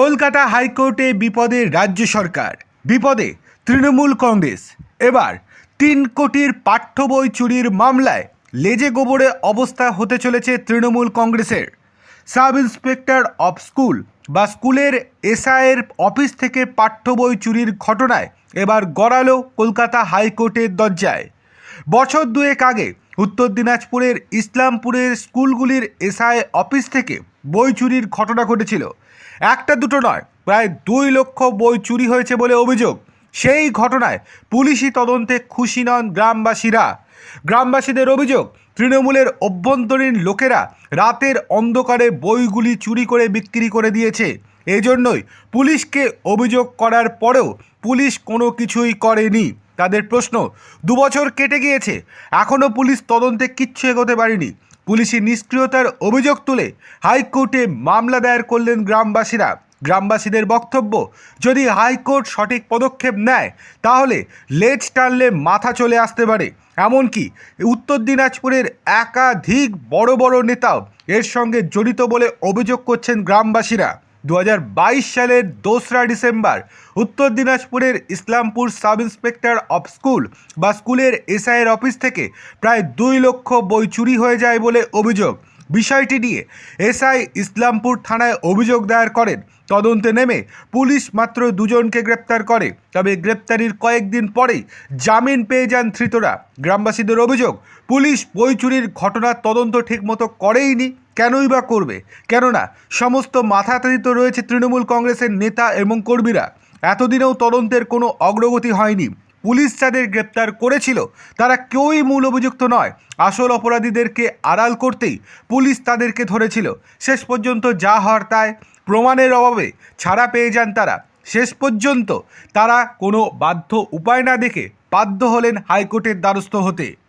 কলকাতা হাইকোর্টে বিপদে রাজ্য সরকার, বিপদে তৃণমূল কংগ্রেস। এবার তিন কোটির পাঠ্য বই চুরির মামলায় লেজে গোবরে অবস্থা হতে চলেছে তৃণমূল কংগ্রেসের। সাব ইন্সপেক্টর অফ স্কুল বা স্কুলের এসআইয়ের অফিস থেকে পাঠ্য বই চুরির ঘটনায় এবার গড়ালো কলকাতা হাইকোর্টের দরজায়। বছর দুয়েক আগে উত্তর দিনাজপুরের ইসলামপুরের স্কুলগুলির এসআই অফিস থেকে বই চুরির ঘটনা ঘটেছিল। একটা দুটো নয়, প্রায় দুই লক্ষ বই চুরি হয়েছে বলে অভিযোগ। সেই ঘটনায় পুলিশি তদন্তে খুশি নন গ্রামবাসীরা। গ্রামবাসীদের অভিযোগ, তৃণমূলের অভ্যন্তরীণ লোকেরা রাতের অন্ধকারে বইগুলি চুরি করে বিক্রি করে দিয়েছে। এজন্যই পুলিশকে অভিযোগ করার পরেও পুলিশ কোনো কিছুই করেনি। তাদের প্রশ্ন, দুবছর কেটে গিয়েছে। এখনও পুলিশ তদন্তে কিচ্ছু এগোতে পারেনি। পুলিশি নিষ্ক্রিয়তার অভিযোগ তুলে হাইকোর্টে মামলা দায়ের করলেন গ্রামবাসীরা। গ্রামবাসীদের বক্তব্য, যদি হাইকোর্ট সঠিক পদক্ষেপ নেয়, তাহলে লেজ টানলে মাথা চলে আসতে পারে। এমনকি উত্তর দিনাজপুরের একাধিক বড় বড় নেতাও এর সঙ্গে জড়িত বলে অভিযোগ করছেন গ্রামবাসীরা। দু হাজার বাইশ সালের দোসরা ডিসেম্বর, উত্তর দিনাজপুরের Islampur sub inspector of school বা স্কুলের এসআইয়ের অফিস থেকে প্রায় দুই লক্ষ বই চুরি হয়ে যায় বলে অভিযোগ। বিষয়টি নিয়ে এসআই ইসলামপুর থানায় অভিযোগ দায়ের করেন। তদন্তে নেমে পুলিশ মাত্র দুজনকে গ্রেপ্তার করে। তবে গ্রেপ্তারির কয়েকদিন পরেই জামিন পেয়ে যান ধৃতরা। গ্রামবাসীদের অভিযোগ, পুলিশ বই চুরির ঘটনার তদন্ত ঠিকমতো করেইনি। কেনই বা করবে? কেননা, সমস্ত মাথাতীত রয়েছে তৃণমূল কংগ্রেসের নেতা এবং কর্মীরা। এতদিনেও তদন্তের কোনো অগ্রগতি হয়নি। পুলিশ যাদের গ্রেপ্তার করেছিল, তারা কেউই মূল অভিযুক্ত নয়। আসল অপরাধীদেরকে আড়াল করতেই পুলিশ তাদেরকে ধরেছিল। শেষ পর্যন্ত যা হওয়ার তাই প্রমাণের অভাবে ছাড়া পেয়ে যান তারা। শেষ পর্যন্ত তারা কোনো বাধ্য উপায় না দেখে বাধ্য হলেন হাইকোর্টের দ্বারস্থ হতে।